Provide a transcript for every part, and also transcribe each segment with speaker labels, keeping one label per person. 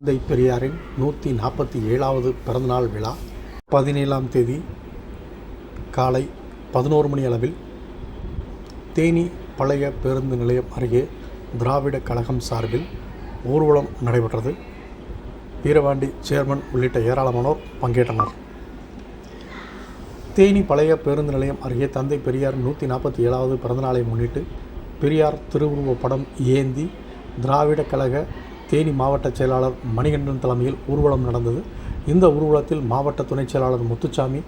Speaker 1: தந்தை பெரியாரின் நூற்றி நாற்பத்தி ஏழாவது பிறந்தநாள் விழா. பதினேழாம் தேதி காலை பதினோரு மணி அளவில் தேனி பழைய பேருந்து நிலையம் அருகே திராவிட கழகம் சார்பில் ஊர்வலம் நடைபெற்றது. வீரவாண்டி சேர்மன் உள்ளிட்ட ஏராளமானோர் பங்கேற்றனர். தேனி பழைய பேருந்து நிலையம் அருகே தந்தை பெரியார் நூற்றி நாற்பத்தி ஏழாவது பிறந்தநாளை முன்னிட்டு பெரியார் திருவுருவ படம் ஏந்தி திராவிட கழக தேனி மாவட்ட செயலாளர் மணிகண்டன் தலைமையில் ஊர்வலம் நடந்தது. இந்த ஊர்வலத்தில் மாவட்ட துணைச் செயலாளர் முத்துச்சாமி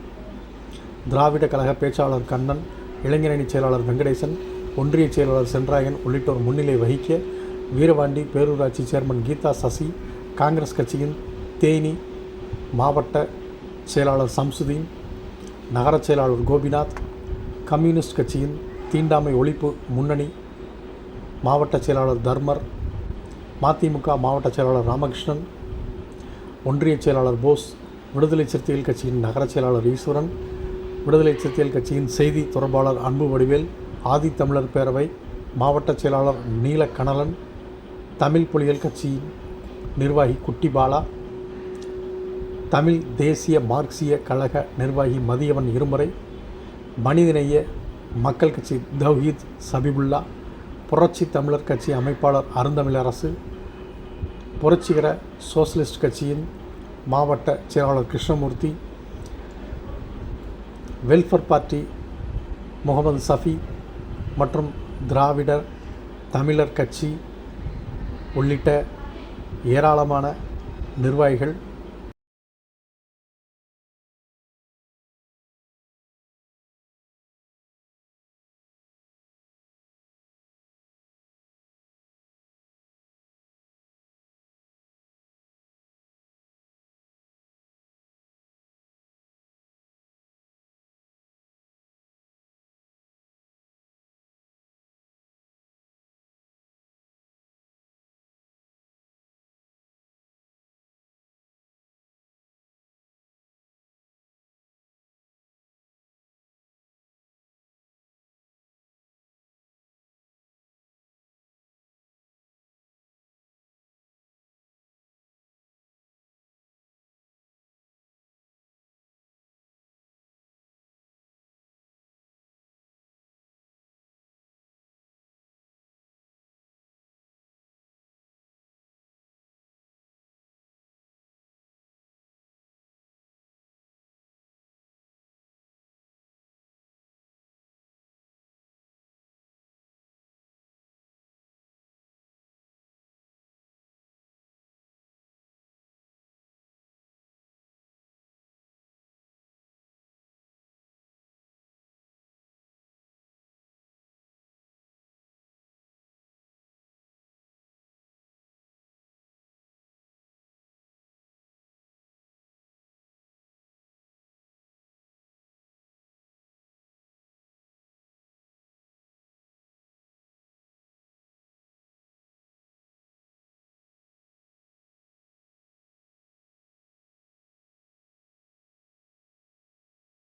Speaker 1: திராவிட கழக பேச்சாளர் கண்ணன் இளைஞரணி செயலாளர் வெங்கடேசன் ஒன்றிய செயலாளர் சென்றாயன் உள்ளிட்டோர் முன்னிலை வகிக்க வீரவாண்டி பேரூராட்சி சேர்மன் கீதா சசி காங்கிரஸ் கட்சியின் தேனி மாவட்ட செயலாளர் சம்சுதீன் நகரச் செயலாளர் கோபிநாத் கம்யூனிஸ்ட் கட்சியின் தீண்டாமை ஒழிப்பு முன்னணி மாவட்ட செயலாளர் தர்மர் மதிமுக மாவட்ட செயலாளர் ராமகிருஷ்ணன் ஒன்றிய செயலாளர் போஸ் விடுதலை சிறுத்தைகள் கட்சியின் நகரச் செயலாளர் ஈஸ்வரன் விடுதலை சிறுத்தைகள் கட்சியின் செய்தி தொடர்பாளர் அன்பு வடிவேல் ஆதித்தமிழர் பேரவை மாவட்ட செயலாளர் நீலக்கணலன் தமிழ் புலிகள் கட்சியின் நிர்வாகி குட்டி பாலா தமிழ் தேசிய மார்க்சிய கழக நிர்வாகி மதியவன் இருமுறை மனிதநேய மக்கள் கட்சி தௌஹீத் சபிபுல்லா புரட்சி தமிழர் கட்சி அமைப்பாளர் அருந்தமிழரசு புரட்சிகர சோசலிஸ்ட் கட்சியின் மாவட்ட செயலாளர் கிருஷ்ணமூர்த்தி வெல்ஃபேர் பார்ட்டி முகமது சஃபி மற்றும் திராவிடர் தமிழர் கட்சி உள்ளிட்ட ஏராளமான நிர்வாகிகள்